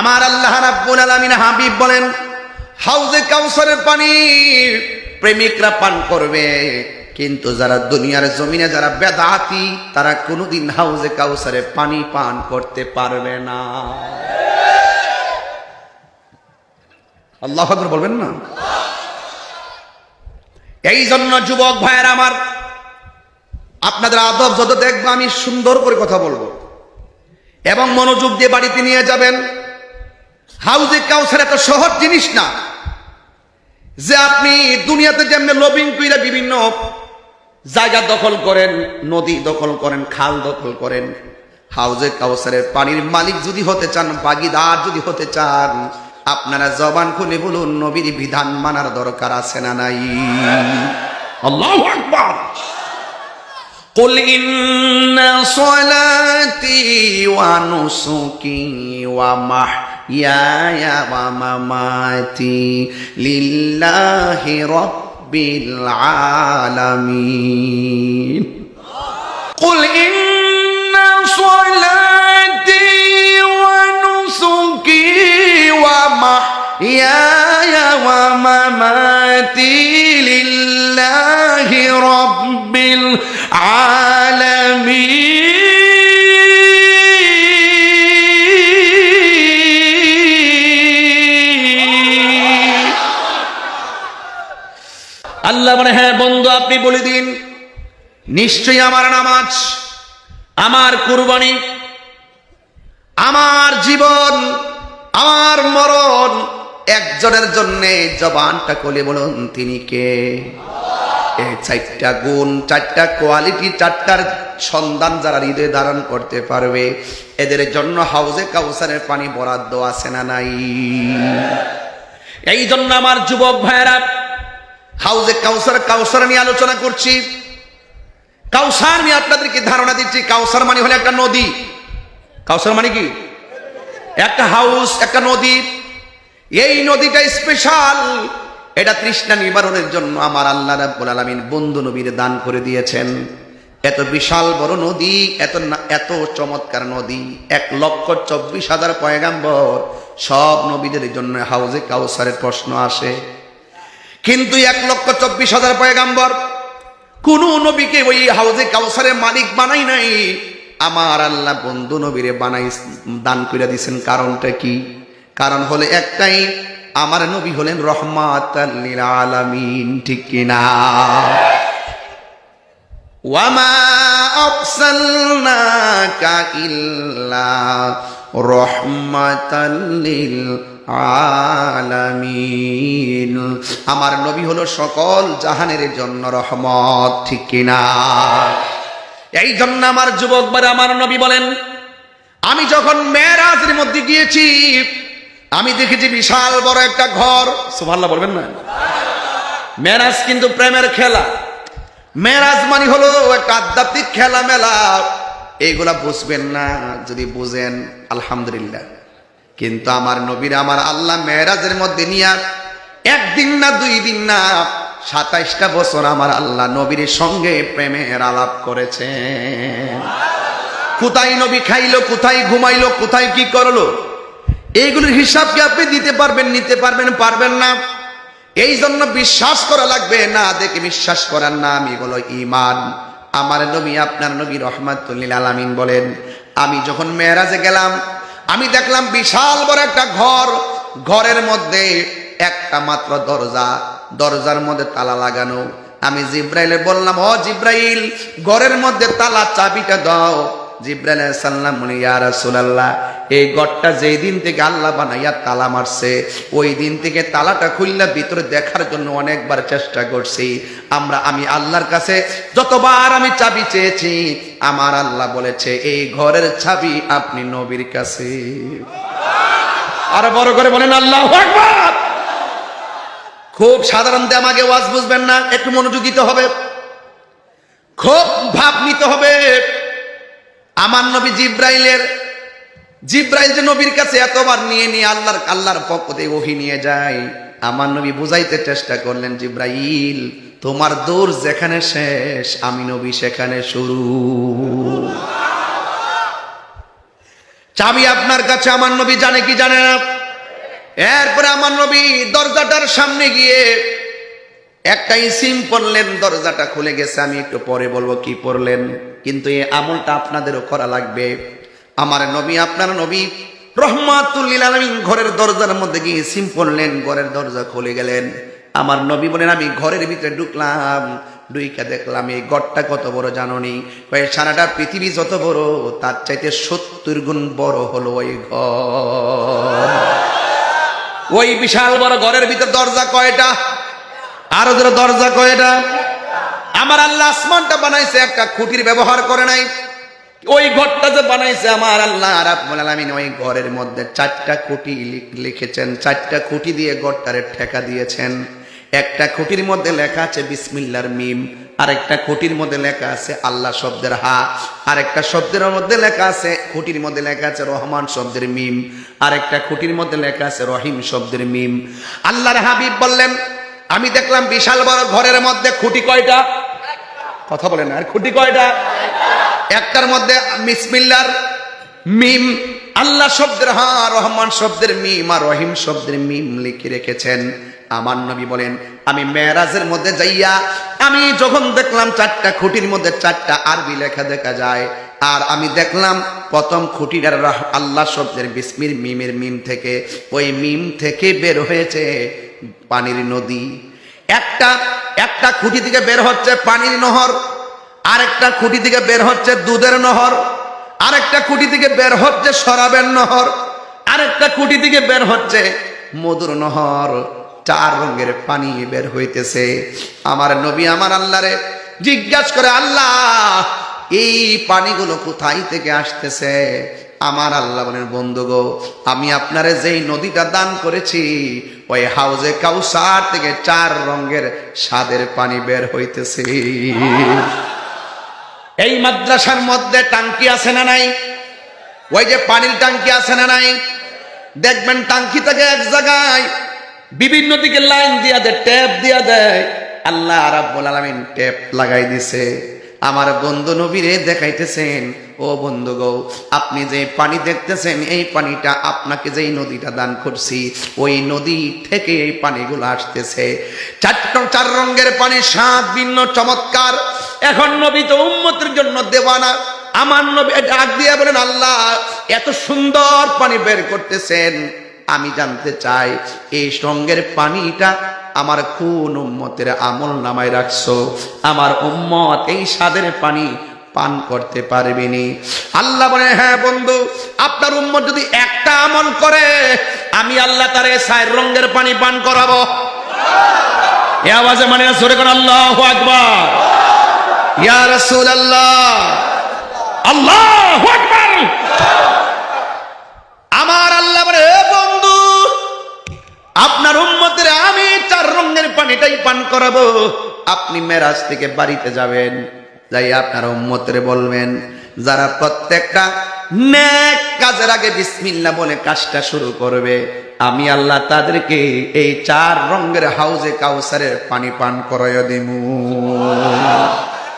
আমার আল্লাহ রাব্বুল আলামিন হাবিব বলেন, হাউজে কাউসারের পানি প্রেমিকরা পান করবে, কিন্তু যারা দুনিয়ার জমিনে যারা বেদাতি, তারা কোনোদিন হাউজে কাউসারে পানি পান করতে পারবে না। আল্লাহ বলবেন না? এই জন্য যুবক ভাইয়ের আমার, আপনাদের আদব যত দেখব আমি সুন্দর করে কথা বলব। এবং মনোযোগ দিয়ে বাড়িতে নিয়ে যাবেন। হাউজে কাউসার এত সহজ জিনিস না যে আপনি দুনিয়াতে যেমনি লবিং কইরা বিভিন্ন জায়গা দখল করেন নদী দখল করেন খাল দখল করেন হাউজে কাউসারের পানির মালিক যদি হতে চান বাগিদার যদি হতে চান আপনারা জবান খুলে বলুন নবীর বিধান মানার দরকার আছে না নাই আল্লাহু আকবার قل إن صلاتي ونسكي ومحياي ومماتي لله رب العالمين. قل إن صلاتي ونسكي ومحياي ومماتي لله رب العالمين. বলে হ্যাঁ বন্ধু, আপনি বলে দিন। নিশ্চয়ই আমার নামাজ, আমার কুরবানি, আমার জীবন, আমার মরণ, একজনের জন্য জবানটা কলে বলুন, তিনি কে? এই চারটা গুণ, চারটা কোয়ালিটি, চারটার সন্ধান যারা হৃদয়ে ধারণ করতে পারবে, এদের জন্য হাউজে কাউসারের পানি বরাদ্দ আছে না নাই? এই জন্য আমার যুবক ভাইয়েরা হাউজে কাউসার কাউসার নিয়ে আলোচনা করছি। কাউসার নিয়ে আপনাদেরকে ধারণা দিচ্ছি, কাউসার মানে হলো একটা নদী। কাউসার মানে কি? একটা হাউস, একটা নদী। এই নদীটা স্পেশাল। এটা তৃষ্ণা নিবারণের জন্য আমার আল্লাহ রাব্বুল আলামিন বন্ধু নবীর দান করে দিয়েছেন। এত বিশাল বড় নদী, এত এত চমৎকার নদী, এক লক্ষ চব্বিশ হাজার পয়গাম্বর, সব নবীদের জন্য হাউজে কাউসারের প্রশ্ন আসে। কিন্তু এক লক্ষ চব্বিশ হাজার পয়গাম্বর। কোন নবীকে ওই হাউজে কাউসারের মালিক বানাই নাই। আমার আল্লাহ বন্ধু নবীরে বানাই দান করে দিয়েছেন কারণটা কি? কারণ হলে একটাই, আমার নবী হলেন রহমাত আলামিন, ঠিক কিনা? আলামিন। আমার নবী হলো সকল জাহানের জন্য রহমত, ঠিক কিনা এই জন্য আমার যুবক বারে, আমার নবী বলেন, আমি যখন মেয়েরাজের মধ্যে গিয়েছি, আমি দেখেছি বিশাল বড় একটা ঘর। সুভাল্লা বলবেন না? মেরাজ কিন্তু প্রেমের খেলা। মেরাজ মানে হলো একটা আধ্যাত্মিক খেলা মেলা এইগুলা বুঝবেন না, যদি বুঝেন, আলহামদুলিল্লাহ। কিন্তু আমার নবীর আমার আল্লাহ মেয়েরাজের মধ্যে নিয়ে একদিন না দুই দিন না সাতাইশটা বছর আমার আল্লাহ নবীর সঙ্গে প্রেমের আলাপ করেছেন। কোথায় নবী খাইলো, কোথায় ঘুমাইলো, কোথায় কি করল? এইগুলোর হিসাব কি আপনি দিতে পারবেন, নিতে পারবেন পারবেন না? এই জন্য বিশ্বাস করা লাগবে, না দেখে বিশ্বাস করার নাম এগুলো ইমান আমার নবী, আপনার নবী রহমাতুল্লিল আলামিন বলেন, আমি যখন মেয়েরাজে গেলাম, আমি দেখলাম বিশাল বড় একটা ঘর। ঘরের মধ্যে একটা মাত্র দরজা, দরজার মধ্যে তালা লাগানো। আমি জিব্রাইলে বললাম, ও জিব্রাইল, ঘরের মধ্যে তালা চাবিটা দাও। জিব্রাইল সাল্লাম বলে, ইয়া এই গড়টা যেই দিন থেকে আল্লাহ বানাইয়া তালা মারছে, ওই দিন থেকে তালাটা ভিতরে দেখার জন্য অনেকবার চেষ্টা করছি। আমরা, আমি আল্লাহর কাছে যতবার আমি চাবি চেয়েছি, আমার আল্লাহ বলেছে, এই ঘরের চাবি আপনি নবীর কাছে। আর বড় করে বলেন, আল্লাহ খুব সাধারণত আমাকে ওয়াজ বুঝবেন না, একটু মনোযোগ দিতে হবে। খুব ভাব নিতে হবে। আমার নবী জিব্রাইলের, জিব্রাইল যে নবীর কাছে এতবার নিয়ে নিয়ে আল্লাহর আল্লাহর পক্ষ থেকে ওহি নিয়ে যায়, আমার নবী বুঝাইতে চেষ্টা করলেন, জিব্রাইল, তোমার দৌড় যেখানে শেষ, আমি নবী সেখানে শুরু। চাবি আপনার কাছে, আমার নবী জানে কি জানে না? এরপরে আমার নবী দরজাটার সামনে গিয়ে একটা ইসিম পড়লেন, দরজাটা খুলে গেছে, আমি একটু পরে বলব কি পড়লেন। কিন্তু এই আমলটা আপনাদেরও করা লাগবে। আমার নবী, আপনার নবী রহমাতুল্লিল আলমিন ঘরের দরজার মধ্যে গিয়ে ইসিম পড়লেন, ঘরের দরজা খুলে গেলেন। আমার নবী বলেন, আমি ঘরের ভিতরে ঢুকলাম ডুইকা দেখলাম, এই গড়টা কত বড় জাননি। ওই সারাটা পৃথিবী যত বড়, তার চাইতে সত্তর গুণ বড় হলো ওই ঘর। ওই বিশাল বড় ঘরের ভিতর দরজা কয়টা? আর ওদের দরজা কয়টা আমার আল্লাহ আসমানটা বানাইছে, একটা খুঁটির ব্যবহার করে নাই। ওই ঘরটা যে বানাইছে আমার আল্লাহ রাব্বুল আলামিন, ওই ঘরের মধ্যে চারটা খুঁটি লিখ- লিখেছেন, চারটা খুঁটি দিয়ে ঘরটারে ঠেকা দিয়েছেন। একটা খুঁটির মধ্যে লেখা আছে বিসমিল্লার মিম, আরেকটা খুঁটির মধ্যে লেখা আছে আল্লাহ শব্দের হা, আরেকটা শব্দের মধ্যে লেখা আছে, খুঁটির মধ্যে লেখা আছে রহমান শব্দের মিম, আরেকটা খুঁটির মধ্যে লেখা আছে রহিম শব্দের মিম। আল্লাহর হাবিব বললেন আমি দেখলাম বিশাল বড় ঘরের মধ্যে খুঁটি কয়টা? কথা বলেন আর খুঁটি কয়টা? একটার মধ্যে মিসমিল্লার মিম, আল্লাহ শব্দের হা, রহমান শব্দের মিম, আর রহিম শব্দের মিম লিখে রেখেছেন। আমার নবী বলেন, আমি মেয়েরাজের মধ্যে যাইয়া, আমি যখন দেখলাম চারটা খুঁটির মধ্যে চারটা আরবি লেখা দেখা যায়, আর আমি দেখলাম প্রথম খুঁটিটার আল্লাহ শব্দের বিসমির মিমের মিম থেকে, ওই মিম থেকে বের হয়েছে। পানির নদী। একটা একটা খুঁটি থেকে বের হচ্ছে পানির নহর, আরেকটা খুঁটি থেকে বের হচ্ছে দুধের নহর, আরেকটা খুঁটি থেকে বের হচ্ছে শরাবের নহর, আরেকটা খুঁটি থেকে বের হচ্ছে মধুর নহর। চার রঙের পানি বের হইতেছে। আমার নবী, আমার আল্লাহরে জিজ্ঞাসা করে, আল্লাহ, এই পানিগুলো কোথায় থেকে আসতেছে? আমার আল্লাহ বলেন, বন্ধু গো, আমি আপনারে যেই নদীটা দান করেছি, ওই হাউজে কাউসার থেকে চার রঙের স্বাদের পানি বের হইতেছে। এই মাদ্রাসার মধ্যে টাঙ্কি আছে না নাই? ওই যে পানির টাঙ্কি আছে না নাই? দেখবেন টাঙ্কি থেকে এক জায়গায় বিভিন্ন দিকে লাইন দিয়া দেয়, ট্যাপ দিয়া দেয়। আল্লাহ রাব্বুল আলামিন ট্যাপ লাগাই দিছে। আমার বন্ধু নবীরে দেখাইতেছেন, ও বন্ধু গো, আপনি যে পানি দেখতেছেন, এই পানিটা আপনাকে যেই নদীটা দান করছি, ওই নদী থেকে এই পানিগুলো আসতেছে। চারটা চার রঙের পানি সাত ভিন্ন, চমৎকার। এখন নবী তো উম্মতের জন্য দেওয়ানা। আমার নবী ডাক দিয়ে বলেন, আল্লাহ, এত সুন্দর পানি বের করতেছেন। আমি জানতে চাই, এই সঙ্গের পানিটা আমার কোন উম্মতের আমল নামায় রাখছো। আমার উম্মত এই স্বাদের পানি পান করতে পারবেনি আল্লাহ বলে হ্যাঁ বন্ধু, আপনার উম্মত যদি একটা আমল করে, আমি আল্লাহ তারে সাইর রঙের পানি পান করাবো। এ আওয়াজে মানে ইয়া রাসূলুল্লাহ, আল্লাহু আকবার। পানিটাই পান করাবো। আপনি মেরাজ থেকে বাড়িতে যাবেন যাই আপনার উম্মতের বলবেন, যারা প্রত্যেকটা কাজের আগে বিসমিল্লা বলে কাজটা শুরু করবে, আমি আল্লাহ তাদেরকে এই চার রঙের হাউজে কাউসারের পানি পান করাইয়া দিমু।